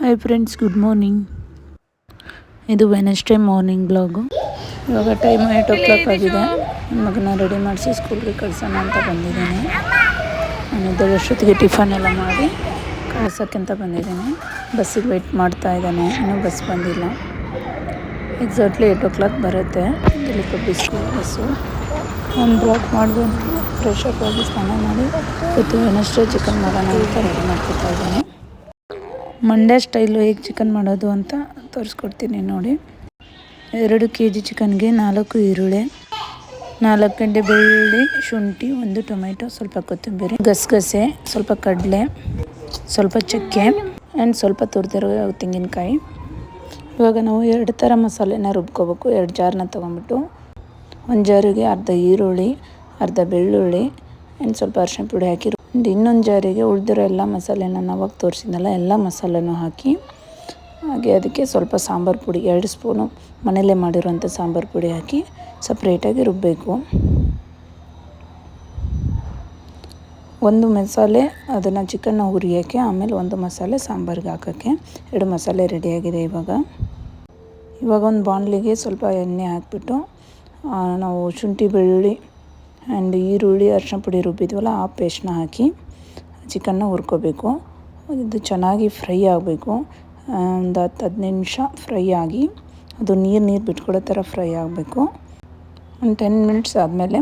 Hi friends good morning ಇದು Wednesday morning blog ಇವಾಗ time eight o'clock ಆಗಿದೆ ಮಗನ ರೆಡಿ ಮಾಡಿಸಿ ಸ್ಕೂಲ್ಗೆ ಕಳ್ಸೋಣ ಅಂತ ಬಂದಿದ್ದೀನಿ. ನಾನು ಇದ್ದಷ್ಟೊತ್ತಿಗೆ ಟಿಫನ್ ಎಲ್ಲ ಮಾಡಿ ಕಳ್ಸೋಕ್ಕಂತ ಬಂದಿದ್ದೀನಿ. ಬಸ್ಸಿಗೆ ವೆಯ್ಟ್ ಮಾಡ್ತಾ ಇದ್ದಾನೆ. ಇನ್ನೂ ಬಸ್ ಬಂದಿಲ್ಲ. ಎಕ್ಸಾಕ್ಟ್ಲಿ ಏಟ್ ಓ ಕ್ಲಾಕ್ ಬರುತ್ತೆ. ಕಬ್ಬಿ ಸ್ಕೂಲ್ ಬಸ್ಸು ಒಂದು ಬ್ಲಾಕ್ ಮಾಡ್ಬೋದು ಫ್ರೆಶ್ ಅಪ್ ಆಗಿ ಸ್ನಾನ ಮಾಡಿ, ಇವತ್ತು ವೆನಸ್ಡೇ ಚಿಕನ್ ಮಾಡೋಣ ಅಂತ ರೆಡಿ ಮಾಡ್ಕೊತಾ ಇದ್ದೀನಿ. ಮಂಡ್ಯ ಸ್ಟೈಲು ಹೇಗೆ ಚಿಕನ್ ಮಾಡೋದು ಅಂತ ತೋರಿಸ್ಕೊಡ್ತೀನಿ ನೋಡಿ. ಎರಡು ಕೆ ಜಿ ಚಿಕನ್ಗೆ ನಾಲ್ಕು ಈರುಳ್ಳಿ, ನಾಲ್ಕು ಗಂಟೆ ಬೆಳ್ಳುಳ್ಳಿ, ಶುಂಠಿ, ಒಂದು ಟೊಮೆಟೊ, ಸ್ವಲ್ಪ ಕೊತ್ತಂಬರಿ, ಗಸಗಸೆ, ಸ್ವಲ್ಪ ಕಡಲೆ, ಸ್ವಲ್ಪ ಚಕ್ಕೆ ಆ್ಯಂಡ್ ಸ್ವಲ್ಪ ತುರಿದಿರೋ ತೆಂಗಿನಕಾಯಿ. ಇವಾಗ ನಾವು ಎರಡು ಥರ ಮಸಾಲೆನ ರುಬ್ಕೋಬೇಕು. ಎರಡು ಜಾರನ್ನ ತೊಗೊಂಬಿಟ್ಟು ಒಂದು ಜಾರಿಗೆ ಅರ್ಧ ಈರುಳ್ಳಿ, ಅರ್ಧ ಬೆಳ್ಳುಳ್ಳಿ ಆ್ಯಂಡ್ ಸ್ವಲ್ಪ ಅರಿಶಿನ ಪುಡಿ ಹಾಕಿ ಒಂದು ಇನ್ನೊಂದು ಜಾರಿಗೆ ಉಳಿದಿರೋ ಎಲ್ಲ ಮಸಾಲೆನ ನಾವಾಗ ತೋರಿಸಿದ್ನಲ್ಲ, ಎಲ್ಲ ಮಸಾಲೆನೂ ಹಾಕಿ, ಹಾಗೆ ಅದಕ್ಕೆ ಸ್ವಲ್ಪ ಸಾಂಬಾರು ಪುಡಿ, ಎರಡು ಸ್ಪೂನು ಮನೆಯಲ್ಲೇ ಮಾಡಿರುವಂಥ ಸಾಂಬಾರು ಪುಡಿ ಹಾಕಿ ಸಪ್ರೇಟಾಗಿ ರುಬ್ಬಬೇಕು ಒಂದು ಮಸಾಲೆ ಅದನ್ನು ಚಿಕನ್ನ ಹುರಿಯೋಕ್ಕೆ, ಆಮೇಲೆ ಒಂದು ಮಸಾಲೆ ಸಾಂಬಾರಿಗೆ ಹಾಕೋಕ್ಕೆ, ಎರಡು ಮಸಾಲೆ ರೆಡಿಯಾಗಿದೆ ಇವಾಗ. ಇವಾಗ ಒಂದು ಬಾಣಲಿಗೆ ಸ್ವಲ್ಪ ಎಣ್ಣೆ ಹಾಕಿಬಿಟ್ಟು ನಾವು ಶುಂಠಿ ಬೆಳ್ಳುಳ್ಳಿ ಆ್ಯಂಡ್ ಈರುಳ್ಳಿ ಅರಿಶಿನ ಪುಡಿ ರುಬ್ಬಿದ್ವಲ್ಲ, ಆ ಪೇಸ್ಟ್ನ ಹಾಕಿ ಚಿಕನ್ನ ಹುರ್ಕೋಬೇಕು. ಇದು ಚೆನ್ನಾಗಿ ಫ್ರೈ ಆಗಬೇಕು. ಒಂದು ಹತ್ತು ಹದಿನೈದು ನಿಮಿಷ ಫ್ರೈ ಆಗಿ ಅದು ನೀರು ನೀರು ಬಿಟ್ಕೊಳ್ಳೋ ಥರ ಫ್ರೈ ಆಗಬೇಕು. ಒಂದು ಟೆನ್ ಮಿನಿಟ್ಸ್ ಆದಮೇಲೆ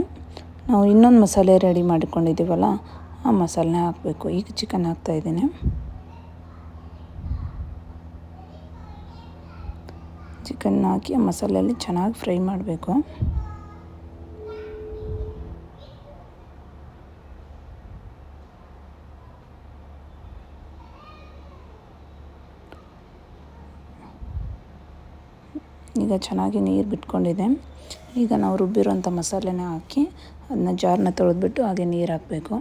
ನಾವು ಇನ್ನೊಂದು ಮಸಾಲೆ ರೆಡಿ ಮಾಡಿಕೊಂಡಿದ್ದೀವಲ್ಲ, ಆ ಮಸಾಲೆ ಹಾಕಬೇಕು. ಈಗ ಚಿಕನ್ ಹಾಕ್ತಾಯಿದ್ದೀನಿ ಚಿಕನ್ ಹಾಕಿ ಆ ಮಸಾಲೆಯಲ್ಲಿ ಚೆನ್ನಾಗಿ ಫ್ರೈ ಮಾಡಬೇಕು. ಈಗ ಚೆನ್ನಾಗಿ ನೀರು ಬಿಟ್ಕೊಂಡಿದೆ. ಈಗ ನಾವು ರುಬ್ಬಿರೋಂಥ ಮಸಾಲೆನ ಹಾಕಿ ಅದನ್ನ ಜಾರನ್ನ ತೊಳೆದ್ಬಿಟ್ಟು ಹಾಗೆ ನೀರು ಹಾಕಬೇಕು.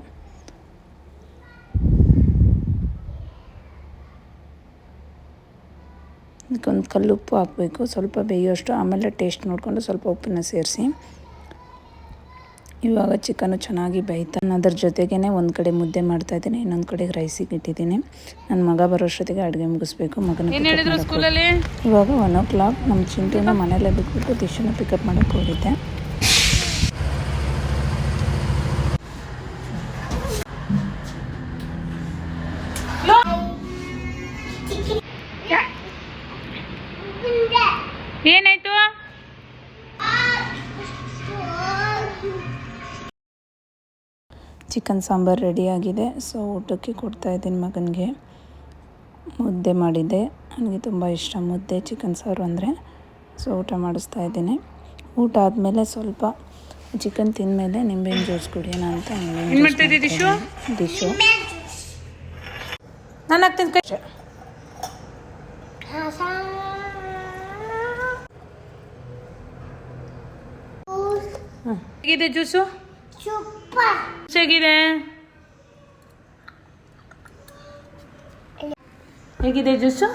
ಅದಕ್ಕೊಂದು ಕಲ್ಲುಪ್ಪು ಹಾಕಬೇಕು. ಸ್ವಲ್ಪ ಬೇಯೋಷ್ಟು ಆಮೇಲೆ ಟೇಸ್ಟ್ ನೋಡಿಕೊಂಡು ಸ್ವಲ್ಪ ಉಪ್ಪನ್ನ ಸೇರಿಸಿ. ಇವಾಗ ಚಿಕನ್ನು ಚೆನ್ನಾಗಿ ಬೇಯ್ತಾನೆ ಅದ್ರ ಜೊತೆಗೇ ಒಂದು ಕಡೆ ಮುದ್ದೆ ಮಾಡ್ತಾ ಇದ್ದೀನಿ ಇನ್ನೊಂದು ಕಡೆಗೆ ರೈಸಿಗೆ ಇಟ್ಟಿದ್ದೀನಿ. ನನ್ನ ಮಗ ಬರೋಷ್ಟೊತ್ತಿಗೆ ಅಡುಗೆ ಮುಗಿಸ್ಬೇಕು ಮಗನ ಇವಾಗ ಒನ್ ಓ ಕ್ಲಾಕ್ ನಮ್ಮ ಚಿಂಟುನ ಮನೆಯಲ್ಲೇ ಬಿಟ್ಬಿಟ್ಟು ದಿಶನ ಪಿಕಪ್ ಮಾಡೋಕೆ ಹೋಗಿದ್ದೆ. ಏನಾಯ್ತು? ಚಿಕನ್ ಸಾಂಬಾರು ರೆಡಿಯಾಗಿದೆ ಸೊ ಊಟಕ್ಕೆ ಕೊಡ್ತಾ ಇದ್ದೀನಿ ಮಗನಿಗೆ. ಮುದ್ದೆ ಮಾಡಿದ್ದೆ. ನನಗೆ ತುಂಬ ಇಷ್ಟ ಮುದ್ದೆ ಚಿಕನ್ ಸಾರು ಅಂದರೆ. ಸೊ ಊಟ ಮಾಡಿಸ್ತಾ ಇದ್ದೀನಿ. ಊಟ ಆದಮೇಲೆ ಸ್ವಲ್ಪ ಚಿಕನ್ ತಿಂದಮೇಲೆ ನಿಂಬೆಹಣ್ಣು ಜ್ಯೂಸ್ ಕುಡಿಯೋಣ ಅಂತ ದಿಶು? ದಿಶು. ನಾನು ಹಾಕ್ತೀನಿ ಕಷ್ಟ ಹೇಗಿದೆ ಜ್ಯೂಸು ಜ್ಯೂಸ್ ಹೇಗಿದೆ ಹೇಗಿದೆ ಜ್ಯೂಸು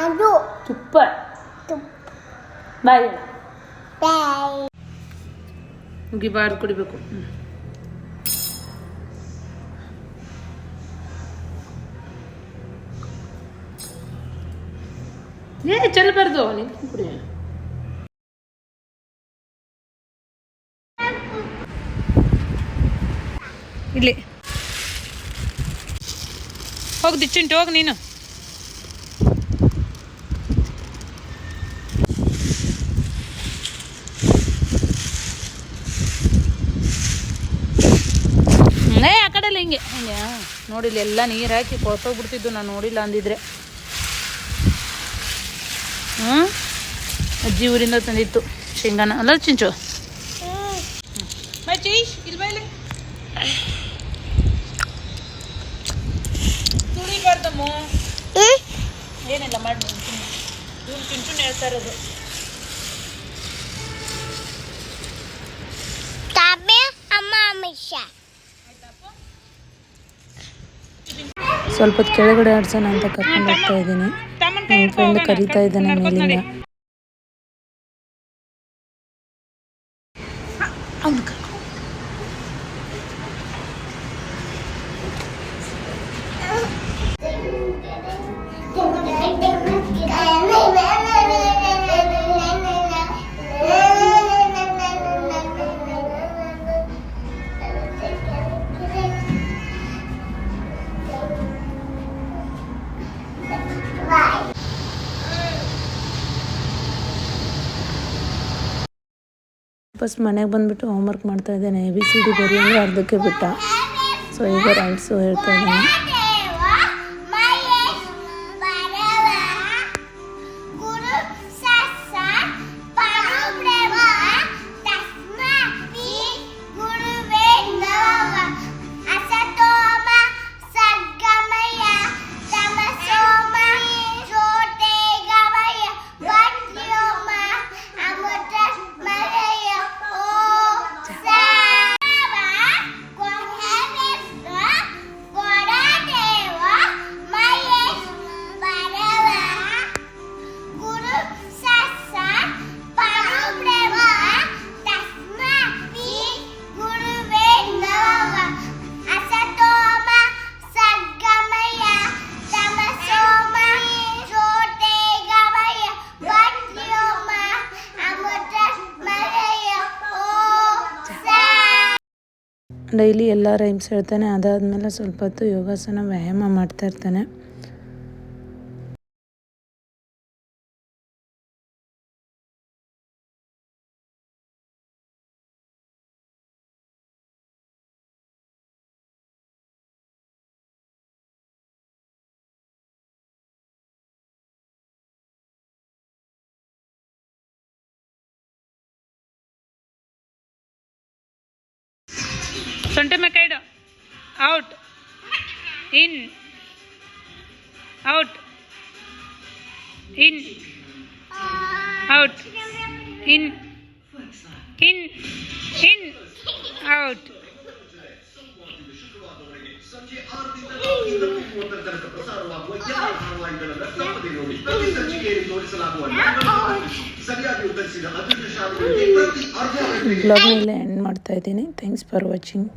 ಅದು ಸೂಪರ್ ಬಾಯ್ ಮುಗಿ ಬಾರು ಕುಡಿಬೇಕು ಹ್ಮ್. ಏ ಚೆಲ್ಲಬಾರ್ದು ನೀನು ಕುಡಿ ಇಲ್ಲಿ. ಹೋಗಿ ದಿಚ್ಚಿಂಟು, ಹೋಗಿ ನೀನು. ಏ, ಆ ಕಡೆ ಹಿಂಗೆ ಹಿಂಗೆ ನೋಡಿಲ್ಲ ಎಲ್ಲ ನೀರು ಹಾಕಿ ಕೊಳ್ತೋಗ್ಬಿಡ್ತಿದ್ದು ನಾನು ನೋಡಿಲ್ಲ ಅಂದಿದ್ರೆ. ಹ್ಞೂ ಅಜ್ಜಿ ಊರಿಂದ ತಂದಿತ್ತು ಶೇಂಗಾನ. ಅಲ್ಲ ಚಿಂಚು? ಏನಿಲ್ಲ ಮಾಡಿ ಇವ್ನು ಹೇಳ್ತಾ ಇರೋದು. ಸ್ವಲ್ಪ ಕೆಳಗಡೆ ಆಡ್ಸೋಣ ಅಂತ ಕರ್ಕೊಂಡು ಹೋಗ್ತಾ ಇದ್ದೀನಿ. ನನ್ನ ಫ್ರೆಂಡ್ ಕರಿತಾ ಇದ್ದಾನೆ ಮೇಲಿಂದ. ಫಸ್ಟ್ ಮನೆಗೆ ಬಂದುಬಿಟ್ಟು ಹೋಮ್ವರ್ಕ್ ಮಾಡ್ತಾ ಇದ್ದೇನೆ ಎ ಬಿ ಸಿ ಡಿ ಬರೀ ಅಂದರೆ ಅರ್ಧಕ್ಕೆ ಬಿಟ್ಟ. ಸೊ ಈಗ ರೈಟ್ಸು ಹೇಳ್ತಾ ಇದ್ದಾನೆ. ಡೈಲಿ ಎಲ್ಲ ರೈಮ್ಸ್ ಹೇಳ್ತಾನೆ. ಅದಾದಮೇಲೆ ಸ್ವಲ್ಪ ಹೊತ್ತು ಯೋಗಾಸನ ವ್ಯಾಯಾಮ ಮಾಡ್ತಾ ಇರ್ತಾನೆ. ಸೊಂಟೆ ಮೇಲೆ ಕೈ ಇಡು out in out in out in in in out ಬ್ಲಾಗ್ನ ಇಲ್ಲೇ ಎಂಡ್ ಮಾಡ್ತಾ ಇದ್ದೀನಿ. Thanks for watching